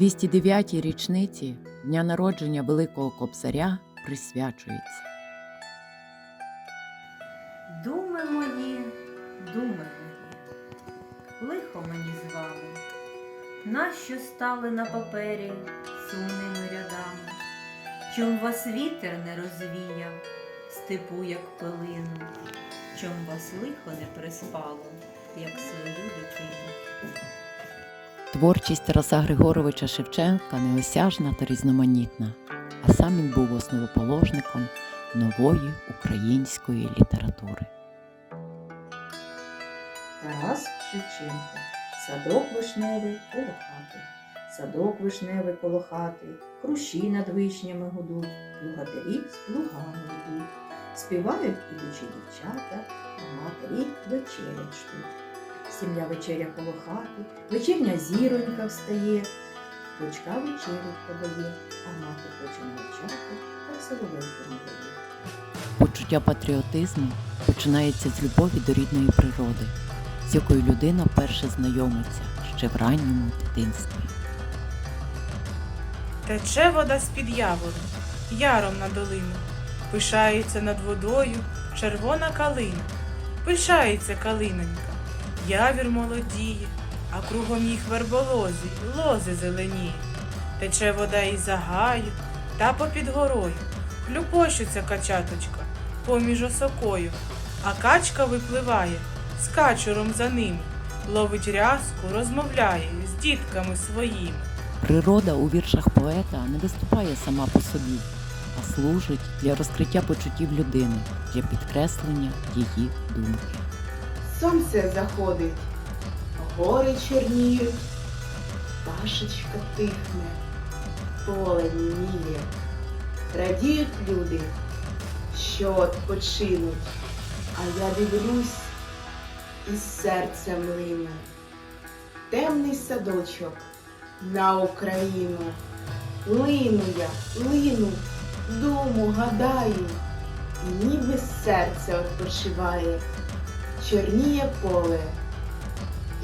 209-й річниці дня народження Великого Кобзаря присвячується. Думи мої, думи мої, лихо мені з вами, нащо стали на папері сумними рядами, чом вас вітер не розвіяв, степу, як пилину, чом вас лихо не приспало, як свою дитину. Творчість Тараса Григоровича Шевченка неосяжна та різноманітна, а сам він був основоположником нової української літератури. Тарас Шевченко. Садок вишневий коло хати. Садок вишневий коло хати, хрущі над вишнями гудуть, плугатирі з плугами йдуть. Співають ідучі дівчата, а матері вечерять ждуть. Сім'я вечеря коло хати, вечірня зіронька встає, дочка вечерю подає, а мати хоче навчати, так соловейку не дає. Почуття патріотизму починається з любові до рідної природи, з якою людина вперше знайомиться ще в ранньому дитинстві. Тече вода з-під явору, яром на долину, пишається над водою червона калина, пишається калинонька, явір молодіє, а кругом їх верболози, лози зеленіє. Тече вода із загаю та попід горою, хлюпощуться качаточка поміж осокою, а качка випливає з качуром за ними, ловить рязку, розмовляє з дітками своїми. Природа у віршах поета не виступає сама по собі, а служить для розкриття почуттів людини, для підкреслення її думки. Сонце заходить, гори чорніють, пташечка тихне, поле німіє. Радіють люди, що відпочинуть, а я дивлюсь із серцем лине. Темний садочок на Україну. Лину я, лину, думу гадаю, ніби серце відпочиває. Чорніє поле,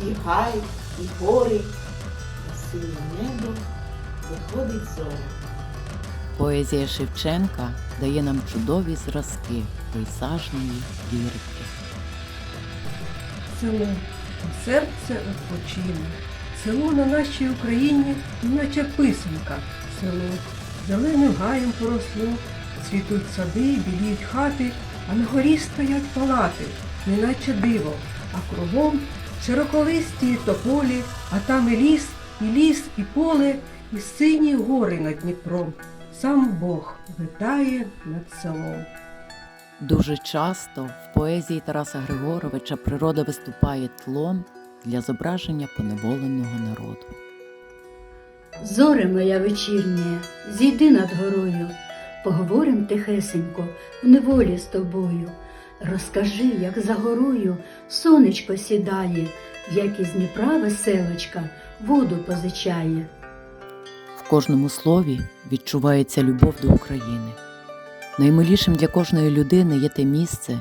і гай, і гори, на синє небо виходить зоря. Поезія Шевченка дає нам чудові зразки пейзажної лірики. село, серце відпочине. Село на нашій Україні, наче писанка. Село зеленим гаєм поросло, цвітуть сади, біліють хати, а на горі стоять палати, неначе диво, а кругом широколисті тополі, а там і ліс, і ліс, і поле, і сині гори над Дніпром. Сам Бог витає над селом. Дуже часто в поезії Тараса Григоровича природа виступає тлом для зображення поневоленого народу. Зоре моя вечірнє, зійди над горою, поговорим тихесенько в неволі з тобою. Розкажи, як за горою сонечко сідає, як із Дніпра веселочка воду позичає. В кожному слові відчувається любов до України. Наймилішим для кожної людини є те місце,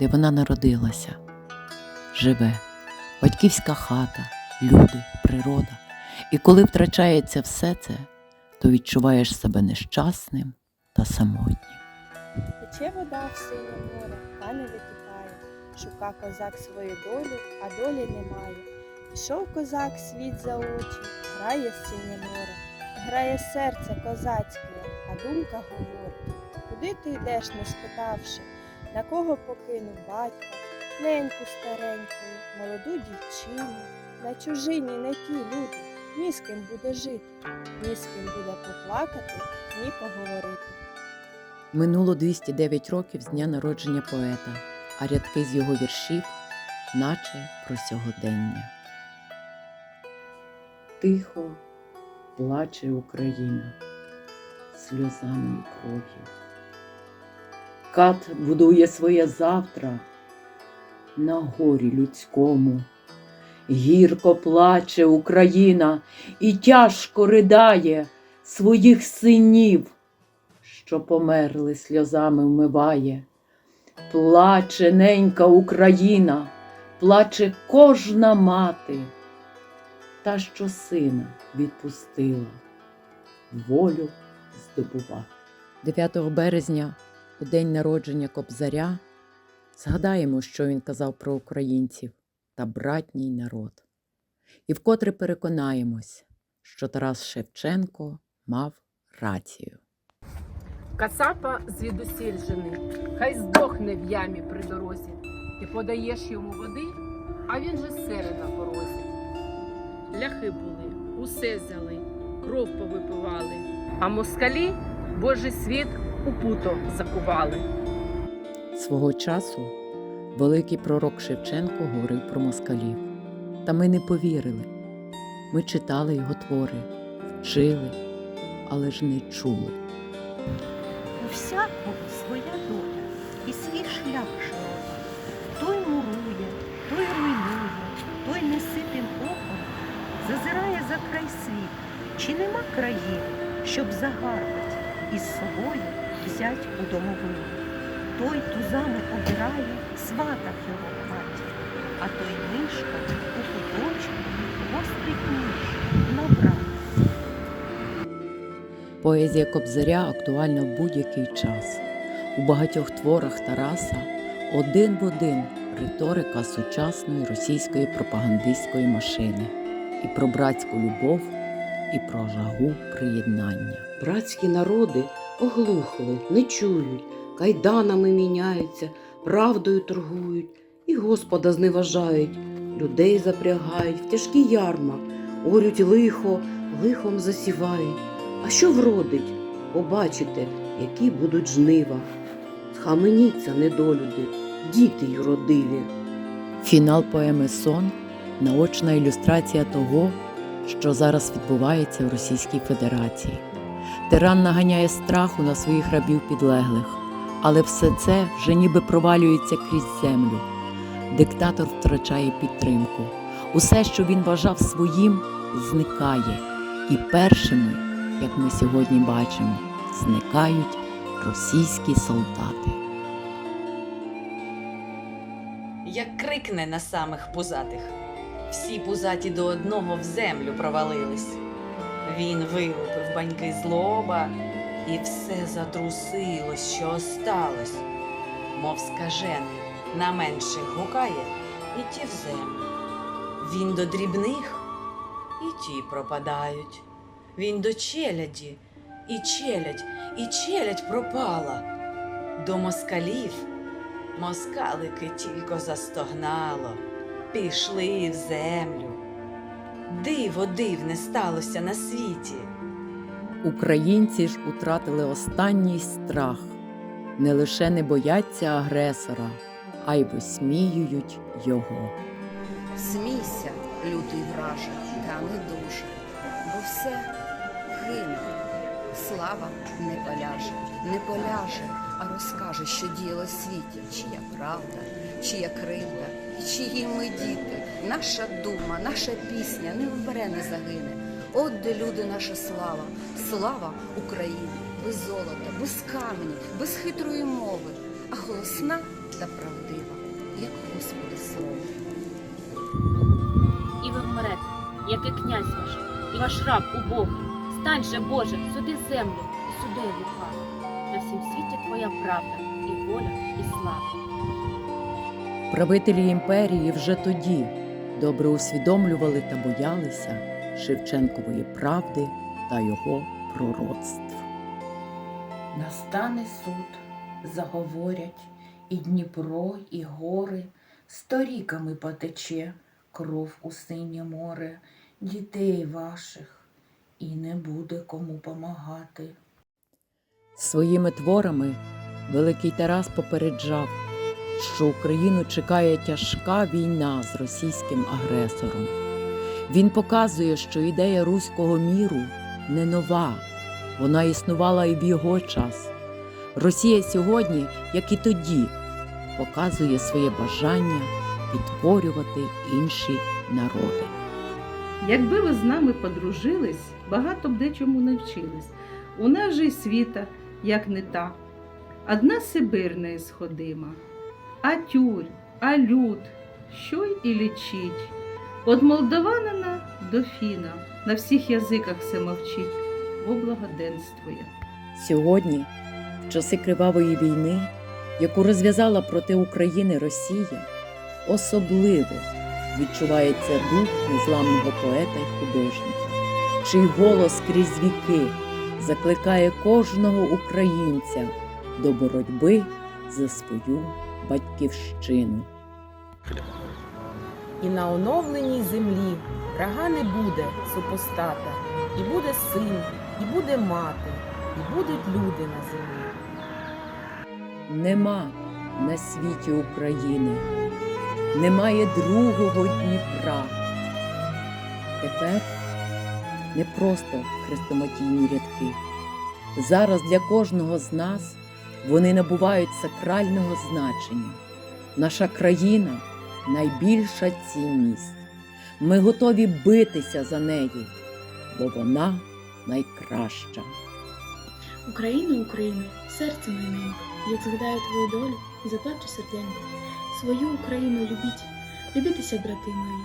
де вона народилася, живе, батьківська хата, люди, природа. І коли втрачається все це, то відчуваєш себе нещасним та самотнім. Тече вода в синє море, не википає. Шука козак свою долю, а долі немає. Пішов козак світ за очі, грає синє море, грає серце козацьке, а думка говорить. Куди ти йдеш, не спитавши, на кого покинув батька, неньку стареньку, молоду дівчину, на чужині не ті люди, ні з ким буде жити, ні з ким буде поплакати, ні поговорити. Минуло 209 років з дня народження поета, а рядки з його віршів, наче про сьогодення. Тихо плаче Україна сльозами і кров'ю. Кат будує своє завтра на горі людському. Гірко плаче Україна і тяжко ридає своїх синів, що померли сльозами вмиває. Плаче ненька Україна, плаче кожна мати. та, що сина відпустила, волю здобува. 9 березня, у день народження Кобзаря, згадаємо, що він казав про українців та братній народ. І вкотре переконаємось, що Тарас Шевченко мав рацію. Кацапа звідусіль жени, хай здохне в ямі при дорозі. Ти подаєш йому води, а він же сере на порозі. Ляхи були, усе взяли, кров повипивали, а москалі Божий світ у путо закували. Свого часу великий пророк Шевченко говорив про москалів. Та ми не повірили. Ми читали його твори, вчили, але ж не чули. У всякого своя доля і свій шлях широкий. Той мурує, той руйнує, той неситим оком зазирає за край світ. Чи нема країни, щоб загарбать і з собою взять у домовину? Той тузами обирає свата в його хаті, а той мишка у куточку Поезія Кобзаря актуальна в будь-який час. У багатьох творах Тараса один в один риторика сучасної російської пропагандистської машини і про братську любов, і про жагу приєднання. Братські народи оглухли, не чують, кайданами міняються, правдою торгують, і Господа зневажають, людей запрягають в тяжкі ярма, орють лихо, лихом засівають. А що вродить? Побачите, які будуть жнива. Схаменіться, недолюди, діти юродиві. Фінал поеми Сон наочна ілюстрація того, що зараз відбувається в Російській Федерації. Тиран наганяє страху на своїх рабів підлеглих, але все це вже ніби провалюється крізь землю. Диктатор втрачає підтримку. Усе, що він вважав своїм, зникає. І першими, як ми сьогодні бачимо, зникають російські солдати. як крикне на самих пузатих. Всі пузаті до одного в землю провалились. Він вилупив баньки злоба, і все затрусилось, що осталось, мов скажений, на менших гукає, і ті в землю. Він до дрібних, і ті пропадають. Він до челяді, і челядь, і челядь пропала. До москалів Москалики тільки застогнало, пішли в землю. Диво дивне сталося на світі. Українці ж утратили останній страх. Не лише не бояться агресора, а й висміюють його. Смійся, лютий враже, та не дуже, бо все гине. Слава не поляже, не поляже, а розкаже, що діяло в світі, чия правда, чия кривда, чиї ми діти, наша дума, наша пісня не вбере, не загине. От де люди, наша слава, слава України, без золота, без камені, без хитрої мови, а голосна та правдива, як Господи слово. і ви вмрете, як і князь ваш, і ваш раб убогий. Стань же, Боже, суди землю і суди лука. На всім світі твоя правда, і воля, і слава. Правителі імперії вже тоді добре усвідомлювали та боялися Шевченкової правди та його пророцтв. Настане суд, заговорять, і Дніпро, і гори, сторіками потече кров у синє море, дітей ваших, і не буде кому помагати. Своїми творами Великий Тарас попереджав, що Україну чекає тяжка війна з російським агресором. Він показує, що ідея руського міру не нова, вона існувала і в його час. Росія сьогодні, як і тоді, показує своє бажання підкорювати інші народи. Якби ви з нами подружились, багато б дечому навчились. У нас же й світа, як не та. Одна Сибир неісходима, а тюрь, а люд, що й і лічить. От молдаванина дофіна, на всіх язиках все мовчить, бо благоденствує. Сьогодні, в часи кривавої війни, яку розв'язала проти України Росія, особливо відчувається дух незламного поета й художника, чий голос крізь віки закликає кожного українця до боротьби за свою батьківщину. І на оновленій землі врага не буде супостата, і буде син, і буде мати, і будуть люди на землі. Нема на світі України, немає другого Дніпра. Тепер не просто хрестоматійні рядки. Зараз для кожного з нас вони набувають сакрального значення. Наша країна найбільша цінність. Ми готові битися за неї, бо вона найкраща. Україна, Україна, серце моє, як згадаю твою долю і заплачу серденько. Свою Україну любіть, любітеся, брати мої,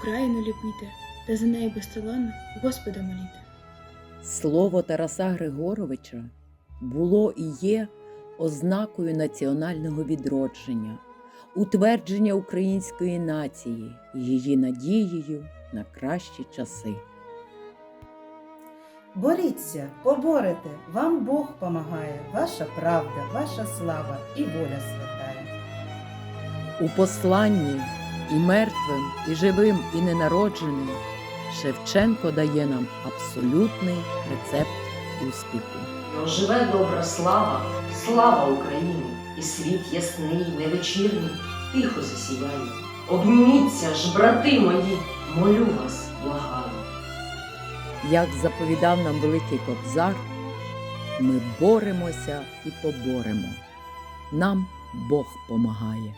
Україну любіте, та за неї безталанно Господа моліте. Слово Тараса Григоровича було і є ознакою національного відродження, утвердження української нації, її надією на кращі часи. Боріться, поборете, вам Бог помагає, ваша правда, ваша слава і воля святая. У посланні і мертвим, і живим, і ненародженим Шевченко дає нам абсолютний рецепт успіху. Живе добра слава, слава Україні, і світ ясний, невечірній, тихо засіває. Обніміться ж, брати мої, молю вас, благаю. Як заповідав нам великий кобзар, ми боремося і поборемо. Нам Бог помагає.